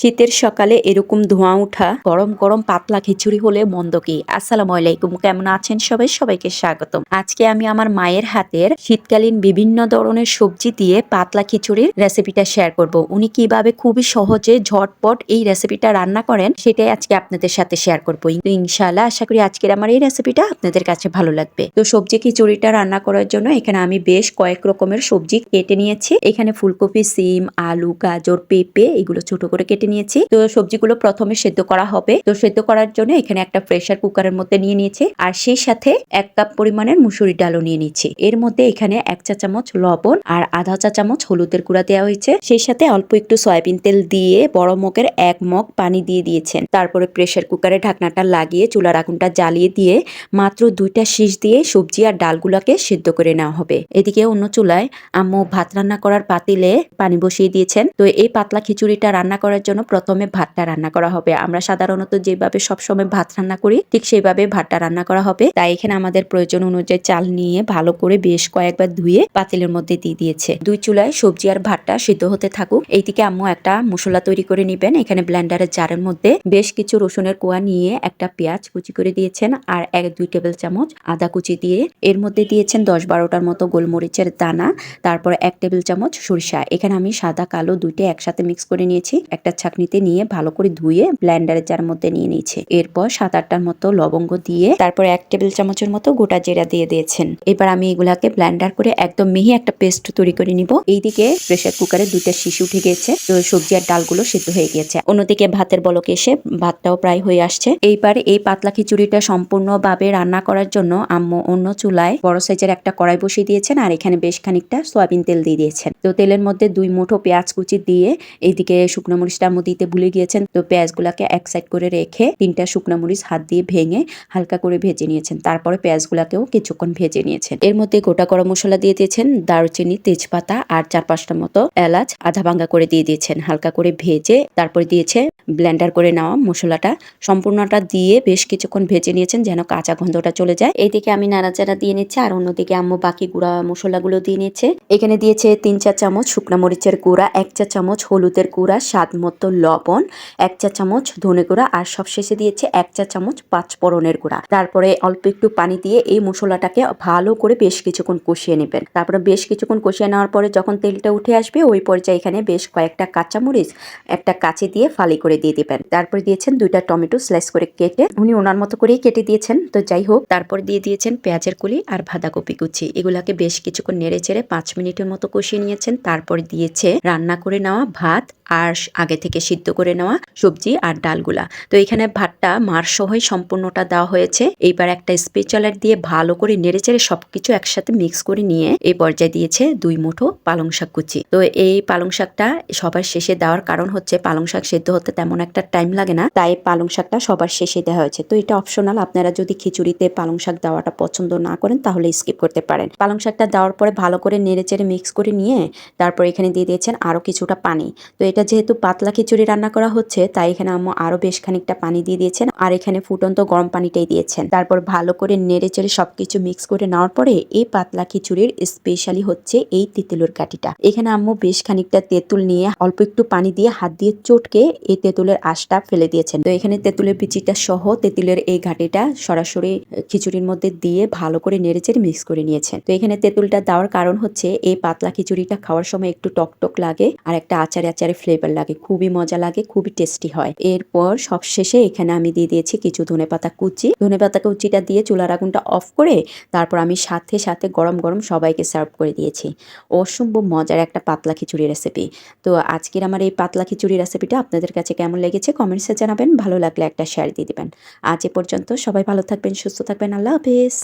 শীতের সকালে এরকম ধোঁয়া ওঠা, গরম গরম পাতলা খিচুড়ি হলে মন্দ কি? আসসালামু আলাইকুম। কেমন আছেন সবাই? সবাইকে স্বাগতম। আজকে আমি আমার মায়ের হাতের শীতকালীন বিভিন্ন ধরনের সবজি দিয়ে পাতলা খিচুড়ির রেসিপিটা শেয়ার করব। উনি কীভাবে খুবই সহজে ঝটপট এই রেসিপিটা রান্না করেন সেটাই আজকে আপনাদের সাথে শেয়ার করব। ইনশাআল্লাহ আশা করি আজকের আমার এই রেসিপিটা আপনাদের কাছে ভালো লাগবে। তো সবজি খিচুড়িটা রান্না করার জন্য এখানে আমি বেশ কয়েক রকমের সবজি কেটে নিয়েছি। এখানে ফুলকপি, সিম, আলু, গাজর, পেঁপে এগুলো ছোট করে কেটে নিয়েছি। তো সবজিগুলো প্রথমে সেদ্ধ করা হবে। তো সেদ্ধ করার জন্য এখানে একটা প্রেসার কুকারের মধ্যে নিয়ে নিয়েছি। আর সেই সাথে এক কাপ পরিমাণের মুসুরি ডালও নিয়ে নিচ্ছি এর মধ্যে এখানে এক চা চামচ লবণ আর আধা চা চামচ হলুদের গুঁড়া দেওয়া হয়েছে। সেই সাথে অল্প একটু সয়াবিন তেল দিয়ে বড় মগের এক মগ পানি দিয়ে দিয়েছেন। তারপরে প্রেসার কুকারে ঢাকনাটা লাগিয়ে চুলার আগুনটা জ্বালিয়ে দিয়ে মাত্র দুইটা শীষ দিয়ে সবজি আর ডালগুলোকে সেদ্ধ করে নেওয়া হবে। এদিকে অন্য চুলায় আম্মু ভাত রান্না করার পাতিলে পানি বসিয়ে দিয়েছেন। তো এই পাতলা খিচুড়িটা রান্না করার জন্য প্রথমে ভাতটা রান্না করা হবে। আমরা সাধারণত যেভাবে সবসময় ভাত রান্না করি, ঠিক সেইভাবে ভাতটা রান্না করা হবে। তাই এখানে আমাদের প্রয়োজন অনুযায়ী চাল নিয়ে ভালো করে বেশ কয়েকবার ধুয়ে পাতিলের মধ্যে দিয়ে দিয়েছে। দুই চুলায় সবজি আর ভাতটা সিদ্ধ হতে থাকুক। এইদিকে আম্মু একটা মশলা তৈরি করে নিবেন। এখানে ব্লেন্ডারের জারের মধ্যে বেশ কিছু রসুনের কোয়া নিয়ে একটা পেঁয়াজ কুচি করে দিয়েছেন আর এক দুই টেবিল চামচ আদা কুচি দিয়ে। এর মধ্যে দিয়েছেন দশ বারোটার মতো গোলমরিচের দানা, তারপর এক টেবিল চামচ সরিষা। এখানে আমি সাদা, কালো দুইটা একসাথে মিক্স করে নিয়েছি। একটা ছাকনিতে নিয়ে ভালো করে ধুয়ে ব্লেন্ডারের জার মধ্যে নিয়ে নিয়েছি। এরপর সাত আটটার মতো লবঙ্গ দিয়ে তারপর এক টেবিল চামচের মতো গোটা জিরা দিয়ে দিয়েছেন। এবার আমি এগুলাকে ব্লেন্ডার করে একদম মিহি একটা পেস্ট তৈরি করে নিব। এইদিকে প্রেসার কুকারে দুইটা শিশু উঠে গিয়েছে। তো সবজি আর ডালগুলো সিদ্ধ হয়ে গিয়েছে। অন্যদিকে ভাতের বলকে এসে ভাতটাও প্রায় হয়ে আসছে। এইবার এই পাতলা খিচুড়িটা সম্পূর্ণভাবে রান্না করার জন্য আম্মু অন্য চুলায় বড় সাইজের একটা কড়াই বসিয়ে দিয়েছেন আর এখানে বেশ খানিকটা সয়াবিন তেল দিয়ে দিয়েছেন। তো তেলের মধ্যে দুই মুঠো পেঁয়াজ কুচি দিয়ে এইদিকে শুকনো মরিচটা আম্মু দিতে ভুলে গিয়েছেন। তো পেঁয়াজগুলাকে এক সাইড করে রেখে তিনটা শুকনো মরিচ হাত দিয়ে ভেঙে হালকা করে ভেজে নিয়েছেন। তারপরে পেঁয়াজগুলাকেও কিছুক্ষণ ভেজে নিয়েছেন। এর মধ্যে গোটা গরম মশলা দিয়ে দিয়েছেন দারুচিনি, তেজপাতা আর চার পাঁচটা মতো এলাচ আধা ভাঙ্গা করে দিয়ে দিয়েছেন। হালকা করে ভেজে তারপরে দিয়েছে ব্লেন্ডার করে নেওয়া মশলাটা। সম্পূর্ণটা দিয়ে বেশ কিছুক্ষণ ভেজে নিয়েছেন যেন কাঁচা গন্ধটা চলে যায়। এইদিকে আমি নাড়াচাড়া দিয়ে নিচ্ছে আর অন্যদিকে আম্মু বাকি গুঁড়া মশলাগুলো দিয়ে নিচ্ছে। এখানে দিয়েছে তিন চার চামচ শুকনো মরিচের গুঁড়া, এক চা চামচ হলুদের গুঁড়া, স্বাদ মতো লবণ, এক চা চামচ ধনে গুঁড়া আর সব সবশেষে দিয়েছে এক চা চামচ পাঁচ ফোড়নের গুঁড়া। তারপরে অল্প একটু পানি দিয়ে এই মশলাটাকে ভালো করে বেশ কিছুক্ষণ কষিয়ে নেবেন। তারপরে বেশ কিছুক্ষণ কষিয়ে নেওয়ার পরে যখন তেলটা উঠে আসবে, ওই পর্যায়ে এখানে বেশ কয়েকটা কাঁচামরিচ, একটা কাঁচি দিয়ে ফালি করে দিয়ে দিবেন। তারপরে দিয়েছেন দুইটা টমেটো স্লাইস করে কেটে, উনি ওনার মতো করেই কেটে দিয়েছেন। তো যাই হোক, তারপর দিয়ে দিয়েছেন পেঁয়াজের কুলি আর বাঁধাকপি কুচি। এগুলাকে বেশ কিছুক্ষণ নেড়ে চেড়ে পাঁচ মিনিটের মতো কষিয়ে নিয়েছেন। তারপর দিয়েছে রান্না করে নেওয়া ভাত আর আগে থেকে সিদ্ধ করে নেওয়া সবজি আর ডালগুলা। তো এখানে ভাতটা মার সহই সম্পূর্ণটা দেওয়া হয়েছে। এইবার একটা স্পেশালার দিয়ে ভালো করে নেড়ে চেড়ে সবকিছু একসাথে মিক্স করে নিয়ে এই পর্যায়ে দিয়েছে দুই মুঠো পালং শাক কুচি। তো এই পালং শাকটা সবার শেষে দেওয়ার কারণ হচ্ছে পালং শাক সেদ্ধ হতে তেমন একটা টাইম লাগে না, তাই পালং শাকটা সবার শেষে দেওয়া হয়েছে। তো এটা অপশনাল, আপনারা যদি খিচুড়িতে পালং শাক দেওয়াটা পছন্দ না করেন তাহলে স্কিপ করতে পারেন। পালং শাকটা দেওয়ার পরে ভালো করে নেড়ে চেড়ে মিক্স করে নিয়ে তারপর এখানে দিয়ে দিয়েছেন আরও কিছুটা পানি। তো এটা যেহেতু পাতলা খিচুড়ি রান্না করা হচ্ছে, তাই এখানে আম্মু আরও বেশ খানিকটা পানি দিয়ে দিয়েছেন আর এখানে ফুটন্ত গরম পানিটাই দিয়েছেন। তারপর ভালো করে নেড়ে চেড়ে সবকিছু মিক্স করে নেওয়ার পরে এই পাতলা খিচুড়ির স্পেশালি হচ্ছে এই তেঁতুলের কাঠিটা এখানে আম্মু বেশ খানিকটা তেঁতুল নিয়ে অল্প একটু পানি দিয়ে হাত দিয়ে চটকে এই তেঁতুলের আশটা ফেলে দিয়েছেন। তো এখানে তেঁতুলের বিচিটা সহ তেঁতুলের এই ঘাটিটা সরাসরি খিচুড়ির মধ্যে দিয়ে ভালো করে নেড়ে চেড়ে মিক্স করে নিয়েছেন। তো এখানে তেঁতুলটা দেওয়ার কারণ হচ্ছে এই পাতলা খিচুড়িটা খাওয়ার সময় একটু টক টক লাগে আর একটা আচারে আচারে ফ্লেভার লাগে, খুবই মজা লাগে, খুবই টেস্টি হয়। এরপর সব শেষে এখানে আমি দিয়ে দিয়েছি কিছু ধনে পাতা কুচি। ধনে পাতা কুচিটা দিয়ে চুলার আগুনটা অফ করে তারপর আমি সাথে সাথে গরম গরম সবাইকে সার্ভ করে দিয়েছি। অসম্ভব মজার একটা পাতলা খিচুড়ি রেসিপি তো আজকের আমার এই পাতলা খিচুড়ি রেসিপিটা আপনাদের কাছে কেমন লেগেছে কমেন্টসে জানাবেন, ভালো লাগলে একটা শেয়ার দিয়ে দিবেন। আজ এ পর্যন্ত সবাই ভালো থাকবেন, সুস্থ থাকবেন, আল্লাহ হাফিজ।